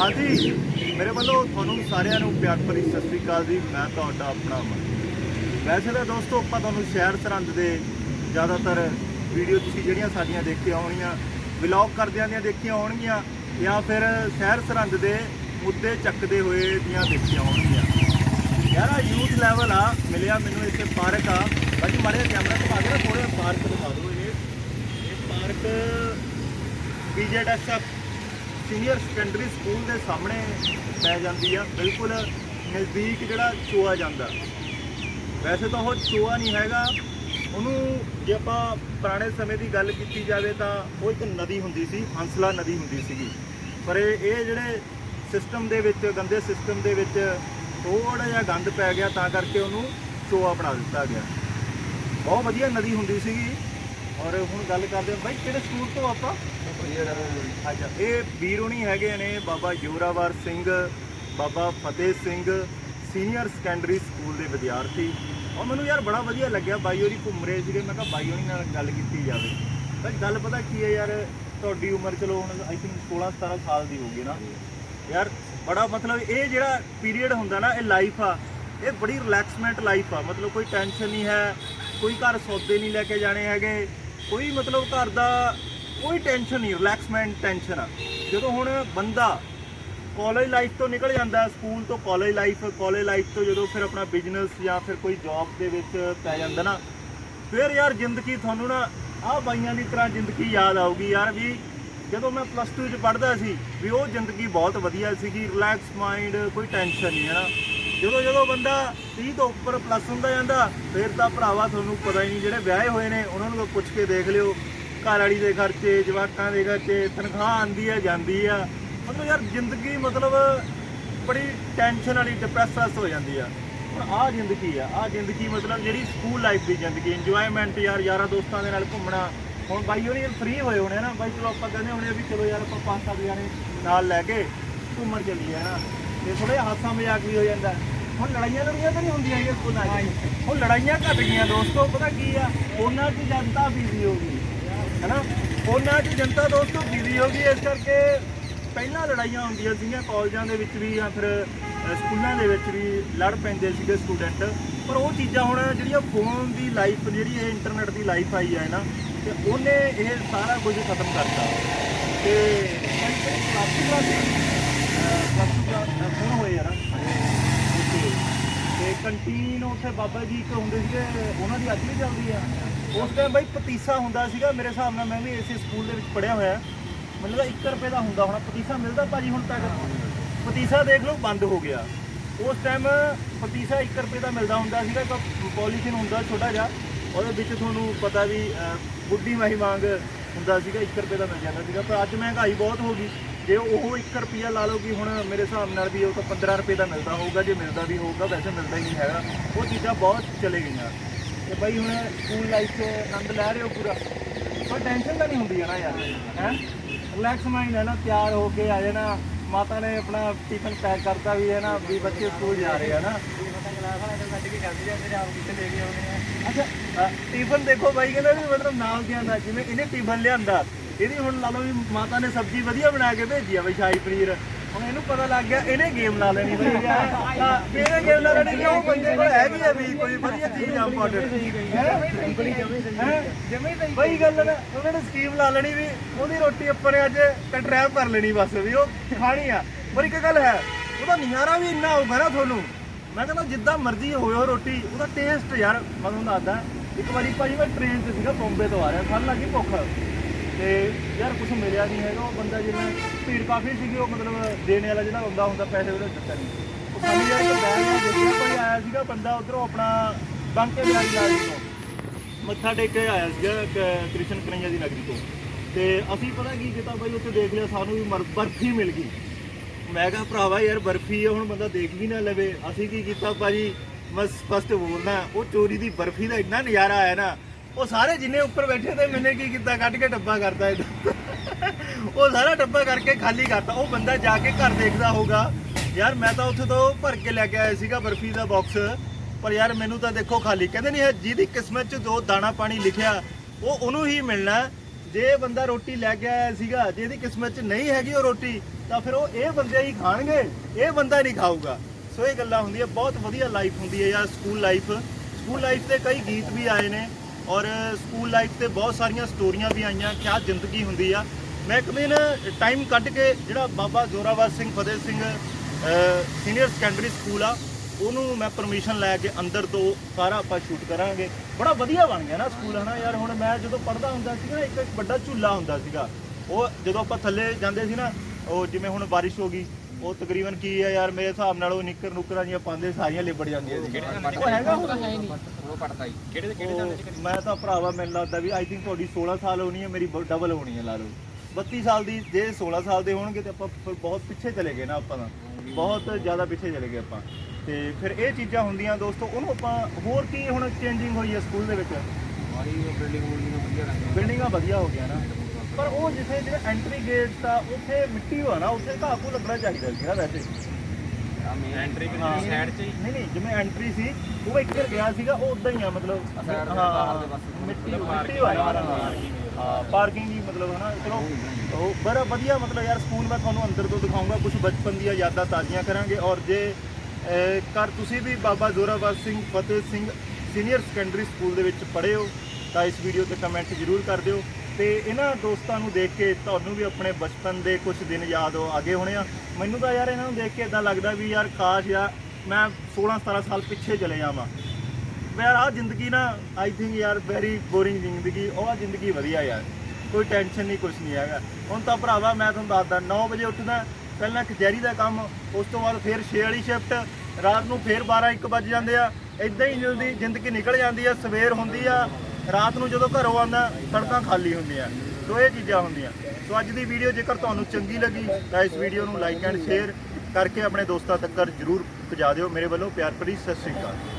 ਹਾਂਜੀ, ਮੇਰੇ ਵੱਲੋਂ ਤੁਹਾਨੂੰ ਸਾਰਿਆਂ ਨੂੰ ਪਿਆਰ ਭਰੀ ਸਤਿ ਸ੍ਰੀ ਅਕਾਲ ਜੀ। ਮੈਂ ਤੁਹਾਡਾ ਆਪਣਾ ਅਮਨ। ਵੈਸੇ ਤਾਂ ਦੋਸਤੋ, ਆਪਾਂ ਤੁਹਾਨੂੰ ਸ਼ਹਿਰ ਸਰਹੰਦ ਦੇ ਜ਼ਿਆਦਾਤਰ ਵੀਡੀਓ ਤੁਸੀਂ ਜਿਹੜੀਆਂ ਸਾਡੀਆਂ ਦੇਖੀਆਂ ਹੋਣਗੀਆਂ ਵਲੌਗ ਕਰਦਿਆਂ ਦੀਆਂ ਦੇਖੀਆਂ ਹੋਣਗੀਆਂ, ਜਾਂ ਫਿਰ ਸ਼ਹਿਰ ਸਰਹੰਦ ਦੇ ਮੁੱਦੇ ਚੱਕਦੇ ਹੋਏ ਦੀਆਂ ਦੇਖੀਆਂ ਹੋਣਗੀਆਂ। ਯਾਰ ਆ ਯੂਥ ਲੈਵਲ ਆ, ਮਿਲਿਆ ਮੈਨੂੰ ਇੱਥੇ ਪਾਰਕ ਆ। ਬਾਕੀ ਮਾੜੇ ਕੈਮਰਾ ਦਿਖਾ ਕੇ ਨਾ ਥੋੜਾ ਪਾਰਕ ਦਿਖਾ ਦਿਓ ਇਹ ਇਹ park BJDSF senior secondary school ਦੇ ਸਾਹਮਣੇ ਪੈ ਜਾਂਦੀ ਆ, ਬਿਲਕੁਲ ਨਜ਼ਦੀਕ ਜਿਹੜਾ ਚੋਆ ਜਾਂਦਾ। ਵੈਸੇ ਤਾਂ ਉਹ ਚੋਆ ਨਹੀਂ ਹੈਗਾ। ਉਹਨੂੰ ਜੇ ਆਪਾਂ ਪੁਰਾਣੇ ਸਮੇਂ ਦੀ ਗੱਲ ਕੀਤੀ ਜਾਵੇ ਤਾਂ ਉਹ ਇੱਕ ਨਦੀ ਹੁੰਦੀ ਸੀ, ਹੰਸਲਾ ਨਦੀ ਹੁੰਦੀ ਸੀਗੀ। ਪਰ ਇਹ ਇਹ ਜਿਹੜੇ ਸਿਸਟਮ ਦੇ ਵਿੱਚ, ਗੰਦੇ ਸਿਸਟਮ ਦੇ ਵਿੱਚ ਥੋੜਾ ਜਿਹਾ ਗੰਦ ਪੈ ਗਿਆ, ਤਾਂ ਕਰਕੇ ਉਹਨੂੰ ਚੋਆ ਬਣਾ ਦਿੱਤਾ ਗਿਆ। ਬਹੁਤ ਵਧੀਆ ਨਦੀ ਹੁੰਦੀ ਸੀਗੀ। ਔਰ ਹੁਣ ਗੱਲ ਕਰਦੇ ਹਾਂ, ਬਾਈ, ਕਿਹੜੇ ਸਕੂਲ ਤੋਂ ਆਪਾਂ? ਅੱਛਾ ਇਹ ਵੀਰੋਣੀ ਹੈਗੇ ਨੇ, Baba Zorawar Singh, Baba Fateh Singh, senior secondary school ਦੇ ਵਿਦਿਆਰਥੀ। ਔਰ ਮੈਨੂੰ ਯਾਰ ਬੜਾ ਵਧੀਆ ਲੱਗਿਆ ਬਾਈ ਹੋਰੀ ਘੁੰਮ ਰਹੇ ਸੀਗੇ, ਮੈਂ ਕਿਹਾ ਬਾਈ ਹੋਣੀ ਨਾਲ ਗੱਲ ਕੀਤੀ ਜਾਵੇ। ਤਾਂ ਗੱਲ ਪਤਾ ਕੀ ਹੈ ਯਾਰ, ਤੁਹਾਡੀ ਉਮਰ ਚਲੋ ਹੁਣ ਆਈ ਥਿੰਕ 16 17 ਸਾਲ ਦੀ ਹੋਗੀ ਨਾ। ਯਾਰ, ਬੜਾ ਮਤਲਬ ਇਹ ਜਿਹੜਾ ਪੀਰੀਅਡ ਹੁੰਦਾ ਨਾ, ਇਹ ਲਾਈਫ ਆ, ਇਹ ਬੜੀ ਰਿਲੈਕਸਮੈਂਟ ਲਾਈਫ ਆ। ਮਤਲਬ ਕੋਈ ਟੈਨਸ਼ਨ ਨਹੀਂ ਹੈ, ਕੋਈ ਘਰ ਸੌਦੇ ਨਹੀਂ ਲੈ ਕੇ ਜਾਣੇ ਹੈਗੇ। ਕੋਈ ਮਤਲਬ ਘਰ ਦਾ ਕੋਈ ਟੈਨਸ਼ਨ ਨਹੀਂ ਰਿਲੈਕਸਮੈਂਟ ਟੈਨਸ਼ਨ ਆ। ਜਦੋਂ ਹੁਣ ਬੰਦਾ ਕਾਲਜ ਲਾਈਫ ਤੋਂ ਨਿਕਲ ਜਾਂਦਾ ਸਕੂਲ ਤੋਂ ਕਾਲਜ ਲਾਈਫ ਕਾਲਜ ਲਾਈਫ ਤੋਂ ਜਦੋਂ ਫਿਰ ਆਪਣਾ ਬਿਜ਼ਨਸ ਜਾਂ ਫਿਰ ਕੋਈ ਜੌਬ ਦੇ ਵਿੱਚ ਪੈ ਜਾਂਦਾ ਨਾ, ਫਿਰ ਯਾਰ ਜ਼ਿੰਦਗੀ ਤੁਹਾਨੂੰ ਨਾ ਆਹ ਬਾਈਆਂ ਦੀ ਤਰ੍ਹਾਂ ਜ਼ਿੰਦਗੀ ਯਾਦ ਆਊਗੀ ਯਾਰ ਵੀ ਜਦੋਂ ਮੈਂ ਪਲੱਸ 2 ਚ ਪੜ੍ਹਦਾ ਸੀ ਵੀ ਉਹ ਜ਼ਿੰਦਗੀ ਬਹੁਤ ਵਧੀਆ ਸੀਗੀ ਰਿਲੈਕਸ ਮਾਈਂਡ ਕੋਈ ਟੈਨਸ਼ਨ ਨਹੀਂ, ਹੈ ਨਾ। ਜਦੋਂ ਜਦੋਂ ਬੰਦਾ 30 ਤੋਂ ਉੱਪਰ ਪਲੱਸ ਹੁੰਦਾ ਜਾਂਦਾ, ਫਿਰ ਤਾਂ ਭਰਾਵਾ ਤੁਹਾਨੂੰ ਪਤਾ ਹੀ ਨਹੀਂ ਜਿਹੜੇ ਵਿਆਹੇ ਹੋਏ ਨੇ, ਉਹਨਾਂ ਨੂੰ ਪੁੱਛ ਕੇ ਦੇਖ ਲਿਓ। ਘਰ ਵਾਲੀ ਦੇ ਖਰਚੇ, ਜਵਾਕਾਂ ਦੇ ਖਰਚੇ, ਤਨਖਾਹ ਆਂਦੀ ਹੈ ਜਾਂਦੀ ਆ। ਮਤਲਬ ਯਾਰ ਜ਼ਿੰਦਗੀ ਮਤਲਬ ਬੜੀ ਟੈਨਸ਼ਨ ਵਾਲੀ ਡਿਪਰੈਸਸ ਹੋ ਜਾਂਦੀ ਆ। ਹੁਣ ਆਹ ਜ਼ਿੰਦਗੀ ਆ, ਆਹ ਜ਼ਿੰਦਗੀ ਮਤਲਬ ਜਿਹੜੀ ਸਕੂਲ ਲਾਈਫ ਦੀ ਜ਼ਿੰਦਗੀ ਇੰਜੋਇਮੈਂਟ ਯਾਰ, ਯਾਰਾਂ ਦੋਸਤਾਂ ਦੇ ਨਾਲ ਘੁੰਮਣਾ। ਹੁਣ ਬਾਈ ਹੋਣੀ ਫ੍ਰੀ ਹੋਏ ਹੋਣੇ ਆ ਨਾ, ਬਾਈ ਚਲੋ ਆਪਾਂ ਕਹਿੰਦੇ ਹੋਣੇ ਆ ਵੀ ਚਲੋ ਯਾਰ ਆਪਾਂ ਪੰਜ ਸੱਤ ਜਾਣੇ ਨਾਲ ਲੈ ਕੇ ਘੁੰਮਣ ਚੱਲੀਏ ਨਾ ਤੇ ਥੋੜਾ ਜਿਹਾ ਹਾਸਾ ਮਜ਼ਾਕ ਵੀ ਹੋ ਜਾਂਦਾ। ਹੁਣ ਲੜਾਈਆਂ ਲੜੀਆਂ ਤਾਂ ਨਹੀਂ ਹੁੰਦੀਆਂ ਇਹ ਸਕੂਲਾਂ 'ਚ ਹੁਣ ਲੜਾਈਆਂ ਘਟ ਗਈਆਂ ਦੋਸਤੋ, ਪਤਾ ਕੀ ਆ? ਉਹਨਾਂ 'ਚ ਜਨਤਾ ਬਿਜ਼ੀ ਹੋ ਗਈ। ਹੈਨਾ? ਉਹਨਾਂ 'ਚ ਜਨਤਾ ਦੋਸਤੋ ਬਿਜ਼ੀ ਹੋ ਗਈ, ਇਸ ਕਰਕੇ ਪਹਿਲਾਂ ਲੜਾਈਆਂ ਹੁੰਦੀਆਂ ਸੀਗੀਆਂ, ਕਾਲਜਾਂ ਦੇ ਵਿੱਚ ਵੀ ਜਾਂ ਫਿਰ ਸਕੂਲਾਂ ਦੇ ਵਿੱਚ ਵੀ ਲੜ ਪੈਂਦੇ ਸੀਗੇ ਸਟੂਡੈਂਟ ਪਰ ਉਹ ਚੀਜ਼ਾਂ ਹੁਣ ਜਿਹੜੀਆਂ ਫੋਨ ਦੀ ਲਾਈਫ ਜਿਹੜੀ ਇਹ ਇੰਟਰਨੈਟ ਦੀ ਲਾਈਫ ਆਈ ਹੈ ਨਾ, ਤੇ ਉਹਨੇ ਇਹ ਸਾਰਾ ਕੁਝ ਖਤਮ ਕਰਤਾ। ਤੇ ਕਲਾਸ ਕਲਾਸ ਫੋਨ ਹੋਏ ਯਾਰ ਓਕੇ ਤੇ ਕੰਟੀਨ ਉੱਥੇ ਬਾਬਾ ਜੀ ਇੱਕ ਹੁੰਦੇ ਸੀਗੇ ਉਹਨਾਂ ਦੀ ਅੱਜ ਵੀ ਚੱਲਦੀ ਆ ਉਸ ਟਾਈਮ ਬਾਈ ਪਤੀਸਾ ਹੁੰਦਾ ਸੀਗਾ ਮੇਰੇ ਹਿਸਾਬ ਨਾਲ ਮੈਂ ਵੀ ਇਸੇ ਸਕੂਲ ਦੇ ਵਿੱਚ ਪੜਿਆ ਹੋਇਆ ਮੈਨੂੰ ਤਾਂ 1 ਰੁਪਏ ਦਾ ਹੁੰਦਾ ਹੋਣਾ ਪਤੀਸਾ ਮਿਲਦਾ ਭਾਜੀ ਹੁਣ ਤੱਕ ਪਤੀਸਾ ਦੇਖ ਲਓ ਬੰਦ ਹੋ ਗਿਆ ਉਸ ਟਾਈਮ ਪਤੀਸਾ 1 ਰੁਪਏ ਦਾ ਮਿਲਦਾ ਹੁੰਦਾ ਸੀਗਾ ਇੱਕ ਪੋਲੀਥੀਨ ਹੁੰਦਾ ਛੋਟਾ ਜਿਹਾ ਉਹਦੇ ਵਿੱਚ ਤੁਹਾਨੂੰ ਪਤਾ ਵੀ ਬੁੱਢੀ ਮਾਹੀ ਵਾਂਗ ਹੁੰਦਾ ਸੀਗਾ 1 ਰੁਪਏ ਦਾ ਮਿਲ ਜਾਂਦਾ ਸੀਗਾ ਪਰ ਅੱਜ ਮਹਿੰਗਾਈ ਬਹੁਤ ਹੋ ਗਈ। ਜੇ ਉਹ 1 ਰੁਪਿਆ ਲਾ ਲਓ ਕਿ ਹੁਣ ਮੇਰੇ ਹਿਸਾਬ ਨਾਲ ਵੀ ਉਹ ਤਾਂ 15 ਰੁਪਏ ਦਾ ਮਿਲਦਾ ਹੋਊਗਾ, ਜੇ ਮਿਲਦਾ ਵੀ ਹੋਊਗਾ, ਵੈਸੇ ਮਿਲਦਾ ਹੀ ਨਹੀਂ ਹੈਗਾ। ਉਹ ਚੀਜ਼ਾਂ ਬਹੁਤ ਚਲੇ ਗਈਆਂ। ਤੇ ਬਾਈ ਹੁਣ ਸਕੂਲ ਲਾਈਫ 'ਚ ਆਨੰਦ ਲੈ ਰਹੇ ਹੋ ਪੂਰਾ? ਪਰ ਟੈਨਸ਼ਨ ਤਾਂ ਨਹੀਂ ਹੁੰਦੀ ਹੈ ਨਾ ਯਾਰ, ਹੈ? ਰਿਲੈਕਸ ਮਾਈਂਡ ਹੈ ਨਾ, ਤਿਆਰ ਹੋ ਕੇ ਆ ਜਾਣਾ। ਮਾਤਾ ਨੇ ਆਪਣਾ ਟਿਫਨ ਪੈਕ ਕਰਤਾ ਵੀ ਹੈ ਨਾ, ਵੀ ਬੱਚੇ ਸਕੂਲ ਜਾ ਰਹੇ ਆ ਨਾ। ਅੱਛਾ ਟਿਫਨ ਦੇਖੋ ਬਾਈ, ਕਹਿੰਦਾ ਵੀ ਮਤਲਬ ਨਾਲ ਦੀਆਂ ਜਿਵੇਂ ਇਹਨੇ ਟਿਫਨ ਲਿਆਂਦਾ। ਇਹਦੀ ਹੁਣ ਲਾ ਲਓ ਵੀ ਮਾਤਾ ਨੇ ਸਬਜ਼ੀ ਵਧੀਆ ਬਣਾ ਕੇ ਭੇਜੀ ਆ ਬਈ ਸ਼ਾਹੀ ਪਨੀਰ। ਹੁਣ ਇਹਨੂੰ ਪਤਾ ਲੱਗ ਗਿਆ ਇਹਨੇ ਗੇਮ ਲਾ ਲੈਣੀ ਬਈ। ਹਾਂ, ਇਹਨੇ ਗੇਮ ਲਾ ਲੈਣੀ ਕਿਉਂ? ਬੰਦੇ ਕੋਲ ਹੈਗੀ ਆ ਵੀ ਕੋਈ ਵਧੀਆ ਚੀਜ਼ ਆ ਇੰਪੋਰਟੈਂਟ ਬਈ ਗੱਲ ਨਾ ਉਹਨਾਂ ਨੇ ਸਕੀਮ ਲਾ ਲੈਣੀ ਵੀ ਉਹਦੀ ਰੋਟੀ ਆਪਾਂ ਨੇ ਅੱਜ ਕੰਟਰੈਪ ਕਰ ਲੈਣੀ ਬਸ ਵੀ ਉਹ ਖਾਣੀ ਆ। ਪਰ ਇੱਕ ਗੱਲ ਹੈ ਉਹਦਾ ਨਿਆਰਾ ਵੀ ਇੰਨਾ ਹੋਊਗਾ ਨਾ ਤੁਹਾਨੂੰ। ਮੈਂ ਕਹਿੰਦਾ ਜਿੱਦਾਂ ਮਰਜ਼ੀ ਹੋਇਓ ਰੋਟੀ ਉਹਦਾ ਟੇਸਟ ਯਾਰ ਮੈਂ ਤੁਹਾਨੂੰ ਦੱਸਦਾ ਇੱਕ ਵਾਰੀ ਭਾਜੀ ਮੈਂ ਟ੍ਰੇਨ 'ਚ ਸੀਗਾ ਬੰਬੇ ਤੋਂ ਆ ਰਿਹਾ ਸਾਨੂੰ ਲੱਗੀ ਭੁੱਖ। ਤੇ ਯਾਰ ਕੁਝ ਮਿਲਿਆ ਨਹੀਂ ਹੈਗਾ, ਉਹ ਬੰਦਾ ਜਿਵੇਂ ਭੀੜ ਕਾਫੀ ਸੀਗੀ, ਉਹ ਮਤਲਬ ਦੇਣ ਵਾਲਾ ਜਿਹੜਾ ਬੰਦਾ ਹੁੰਦਾ, ਪੈਸੇ ਉਹਦੇ ਦਿੱਤਾ ਨਹੀਂ। ਉਹ ਸਾਨੂੰ ਯਾਰ ਇੱਕ ਬੈਗ ਕੋਈ ਆਇਆ ਸੀਗਾ, ਬੰਦਾ ਉਧਰੋਂ ਆਪਣਾ ਬੰਕੇ ਬਿਆਰੀ ਲਾਲ ਤੋਂ ਮੱਥਾ ਟੇਕ ਕੇ ਆਇਆ ਸੀਗਾ ਕ- ਕ੍ਰਿਸ਼ਨ ਕਨਈਆ ਦੀ ਨਗਰੀ ਤੋਂ। ਤੇ ਅਸੀਂ ਪਤਾ ਕੀ ਕੀਤਾ ਬਾਈ, ਉੱਥੇ ਦੇਖ ਲਿਆ, ਸਾਨੂੰ ਵੀ ਮਰ- ਬਰਫੀ ਮਿਲ ਗਈ। ਮੈਂ ਕਿਹਾ, ਭਰਾਵਾ ਯਾਰ, ਬਰਫੀ ਆ, ਹੁਣ ਬੰਦਾ ਦੇਖ ਵੀ ਨਾ ਲਵੇ। ਅਸੀਂ ਕੀ ਕੀਤਾ, ਭਾਜੀ, ਮੈਂ ਫਸਟ ਬੋਲਣਾ ਉਹ ਚੋਰੀ ਦੀ ਬਰਫੀ ਦਾ ਇੰਨਾ ਨਜ਼ਾਰਾ ਆਇਆ ਨਾ ਉਹ ਸਾਰੇ ਜਿੰਨੇ ਉੱਪਰ ਬੈਠੇ ਤੇ ਮੈਨੇ ਕੀ ਕੀਤਾ? ਕੱਢ ਕੇ ਡੱਬਾ ਕਰਤਾ ਇਹਦਾ। ਉਹ ਸਾਰਾ ਡੱਬਾ ਕਰਕੇ ਖਾਲੀ ਕਰਤਾ। ਉਹ ਬੰਦਾ ਜਾ ਕੇ ਘਰ ਦੇਖਦਾ ਹੋਊਗਾ। ਯਾਰ ਮੈਂ ਤਾਂ ਉੱਥੇ ਤੋਂ ਭਰ ਕੇ ਲੈ ਕੇ ਆਇਆ ਸੀਗਾ ਬਰਫੀ ਦਾ ਬਾਕਸ ਪਰ ਯਾਰ ਮੈਨੂੰ ਤਾਂ ਦੇਖੋ ਖਾਲੀ। ਕਹਿੰਦੇ ਨਹੀਂ ਹੈ ਜਿਹਦੀ ਕਿਸਮਤ 'ਚ ਦੋ ਦਾਣਾ ਪਾਣੀ ਲਿਖਿਆ, ਉਹ ਉਹਨੂੰ ਹੀ ਮਿਲਣਾ। ਜੇ ਬੰਦਾ ਰੋਟੀ ਲੈ ਕੇ ਆਇਆ ਸੀਗਾ ਜਿਹਦੀ ਕਿਸਮਤ 'ਚ ਨਹੀਂ ਹੈਗੀ ਉਹ ਰੋਟੀ, ਤਾਂ ਫਿਰ ਉਹ ਇਹ ਬੰਦੇ ਹੀ ਖਾਣਗੇ। ਇਹ ਬੰਦਾ ਨਹੀਂ ਖਾਊਗਾ। ਸੋ ਇਹ ਗੱਲਾਂ ਹੁੰਦੀਆਂ। ਬਹੁਤ ਵਧੀਆ ਲਾਈਫ ਹੁੰਦੀ ਹੈ ਯਾਰ ਸਕੂਲ ਲਾਈਫ ਸਕੂਲ ਲਾਈਫ ਤੇ ਕਈ ਗੀਤ ਵੀ ਆਏ ਨੇ। ਔਰ ਸਕੂਲ ਲਾਈਫ ਤੇ ਬਹੁਤ ਸਾਰੀਆਂ ਸਟੋਰੀਆਂ ਵੀ ਆਈਆਂ, ਕਿਆ ਜ਼ਿੰਦਗੀ ਹੁੰਦੀ ਆ। ਮੈਂ ਇੱਕ ਦਿਨ ਟਾਈਮ ਕੱਢ ਕੇ ਜਿਹੜਾ Baba Zorawar Singh, Fateh Singh senior secondary school ਆ, ਉਹਨੂੰ ਮੈਂ ਪਰਮਿਸ਼ਨ ਲੈ ਕੇ ਅੰਦਰ ਤੋਂ ਸਾਰਾ ਆਪਾਂ ਸ਼ੂਟ ਕਰਾਂਗੇ। ਬੜਾ ਵਧੀਆ ਬਣ ਗਿਆ ਨਾ ਸਕੂਲ ਹਨਾ ਯਾਰ? ਹੁਣ ਮੈਂ ਜਦੋਂ ਪੜ੍ਹਦਾ ਹੁੰਦਾ ਸੀ ਨਾ ਇੱਕ ਵੱਡਾ ਝੂਲਾ ਹੁੰਦਾ ਸੀਗਾ। ਉਹ ਜਦੋਂ ਆਪਾਂ ਥੱਲੇ ਜਾਂਦੇ ਸੀ ਨਾ, ਉਹ ਜਿਵੇਂ ਹੁਣ ਬਾਰਿਸ਼ ਹੋ ਗਈ ਉਹ ਤਕਰੀਬਨ ਕੀ ਹੈ ਯਾਰ ਮੇਰੇ ਹਿਸਾਬ ਨਾਲ ਉਹ ਨਿੱਕਰ ਨੁਕਰਾਂ ਜੀਆਂ ਪਾਉਂਦੇ ਸਾਰੀਆਂ ਲਿਬੜ ਜਾਂਦੀਆਂ ਸੀ। ਉਹ ਹੈਗਾ ਹੁਣ? ਉਹ ਪੜਦਾ ਹੀ। ਕਿਹੜੇ ਦੇ ਕਿਹੜੇ ਜਾਂਦੇ ਉਹ ਮੈਂ ਤਾਂ ਭਰਾਵਾ ਮੈਨੂੰ ਲੱਗਦਾ ਵੀ ਆਈ ਥਿੰਕ ਤੁਹਾਡੀ 16 ਸਾਲ ਹੋਣੀ ਹੈ ਮੇਰੀ ਡਬਲ ਹੋਣੀ ਹੈ ਲਾ ਲਓ। 32 ਸਾਲ ਦੀ ਜੇ 16 ਸਾਲ ਦੇ ਹੋਣਗੇ ਤੇ ਆਪਾਂ ਫਿਰ ਬਹੁਤ ਪਿੱਛੇ ਚਲੇ ਗਏ ਨਾ ਆਪਾਂ ਤਾਂ। ਬਹੁਤ ਜ਼ਿਆਦਾ ਪਿੱਛੇ ਚਲੇ ਗਏ ਆਪਾਂ। ਤੇ ਫਿਰ ਇਹ ਚੀਜ਼ਾਂ ਹੁੰਦੀਆਂ ਦੋਸਤੋ ਉਹਨੂੰ ਆਪਾਂ ਹੋਰ ਕੀ ਹੁਣ ਚੇਂਜਿੰਗ ਹੋਈ ਹੈ ਸਕੂਲ ਦੇ ਵਿੱਚ? ਬਿਲਡਿੰਗ ਬਿਲਡਿੰਗਾਂ ਵਧੀਆ ਹੋ ਗਿਆ ਨਾ। ਪਰ ਉਹ ਜਿੱਥੇ ਜਿਹੜਾ ਐਂਟਰੀ ਗੇਟ ਆ ਉੱਥੇ ਮਿੱਟੀ ਨਾ ਉੱਥੇ ਘਾਹ ਲੱਗਣਾ ਚਾਹੀਦਾ ਸੀ ਨਾ ਵੈਸੇ। ਆ ਮੇਨ ਐਂਟਰੀ ਹਾਂ। ਕਿੰਨੀ ਸਾਈਡ 'ਚ ਹੀ? ਨਹੀਂ ਨਹੀਂ ਜਿਵੇਂ ਐਂਟਰੀ ਸੀ ਉਹ ਇੱਕ ਗਿਆ ਸੀਗਾ ਉਹ ਉਦਾਂ ਹੀ ਆ ਮਤਲਬ ਪਾਸੇ। ਮਿੱਟੀ ਮਿੱਟੀ ਵਾਲਾ ਹਾਂ ਪਾਰਕਿੰਗ ਹੀ ਮਤਲਬ ਹਨਾ ਚਲੋ ਉਹ ਬੜਾ ਵਧੀਆ ਮਤਲਬ ਯਾਰ ਸਕੂਲ ਮੈਂ ਤੁਹਾਨੂੰ ਅੰਦਰ ਤੋਂ ਦਿਖਾਉਂਗਾ ਕੁਝ ਬਚਪਨ ਦੀਆਂ ਯਾਦਾਂ ਤਾਜ਼ੀਆਂ ਕਰਾਂਗੇ। ਔਰ ਜੇ ਕਰ ਤੁਸੀਂ ਵੀ Baba Zorawar Singh Fateh Singh senior secondary school ਦੇ ਵਿੱਚ ਪੜ੍ਹੇ ਹੋ ਤਾਂ ਇਸ ਵੀਡੀਓ ਤੇ ਕਮੈਂਟ ਜ਼ਰੂਰ ਕਰ ਦਿਓ। ਤੇ ਇਹਨਾਂ ਦੋਸਤਾਂ ਨੂੰ ਦੇਖ ਕੇ ਤੁਹਾਨੂੰ ਵੀ ਆਪਣੇ ਬਚਪਨ ਦੇ ਕੁਝ ਦਿਨ ਯਾਦ ਹੋ ਆਗੇ ਹੋਣੇ ਆ। ਮੈਨੂੰ ਤਾਂ ਯਾਰ ਇਹਨਾਂ ਨੂੰ ਦੇਖ ਕੇ ਇਦਾਂ ਲੱਗਦਾ ਵੀ ਯਾਰ ਕਾਸ਼ ਯਾਰ ਮੈਂ 16 17 ਸਾਲ ਪਿੱਛੇ ਚਲੇ ਜਾਵਾਂ ਵੀ ਯਾਰ ਆਹ ਜ਼ਿੰਦਗੀ ਨਾ ਆਈ ਥਿੰਕ ਯਾਰ ਵੈਰੀ ਬੋਰਿੰਗ ਜ਼ਿੰਦਗੀ, ਉਹ ਆਹ ਜ਼ਿੰਦਗੀ ਵਧੀਆ ਯਾਰ। ਕੋਈ ਟੈਨਸ਼ਨ ਨਹੀਂ ਕੁਝ ਨਹੀਂ ਹੈਗਾ। ਹੁਣ ਤਾਂ ਭਰਾਵਾ ਮੈਂ ਤੁਹਾਨੂੰ ਦੱਸਦਾ 9 ਵਜੇ ਉੱਠਦਾ, ਪਹਿਲਾਂ ਕਚਹਿਰੀ ਦਾ ਕੰਮ, ਉਸ ਤੋਂ ਬਾਅਦ ਫਿਰ 6 ਵਾਲੀ ਸ਼ਿਫਟ ਰਾਤ ਨੂੰ ਫਿਰ 12 1 ਵੱਜ ਜਾਂਦੇ ਆ। ਇਦਾਂ ਹੀ ਜਲਦੀ ਜ਼ਿੰਦਗੀ ਨਿਕਲ ਜਾਂਦੀ ਆ, ਸਵੇਰ ਹੁੰਦੀ ਆ ਰਾਤ ਨੂੰ ਜਦੋਂ ਘਰੋਂ ਆਉਂਦਾ, ਸੜਕਾਂ ਖਾਲੀ ਹੁੰਦੀਆਂ, ਸੋ ਇਹ ਚੀਜ਼ਾਂ ਹੁੰਦੀਆਂ। ਸੋ ਅੱਜ ਦੀ ਵੀਡੀਓ ਜੇਕਰ ਤੁਹਾਨੂੰ ਚੰਗੀ ਲੱਗੀ, ਤਾਂ ਇਸ ਵੀਡੀਓ ਨੂੰ ਲਾਈਕ ਐਂਡ ਸ਼ੇਅਰ ਕਰਕੇ ਆਪਣੇ ਦੋਸਤਾਂ ਤੱਕ ਜ਼ਰੂਰ ਪਹੁੰਚਾ ਦਿਓ। ਮੇਰੇ ਵੱਲੋਂ ਪਿਆਰ ਭਰੀ ਸਤਿ ਸ਼੍ਰੀ ਅਕਾਲ।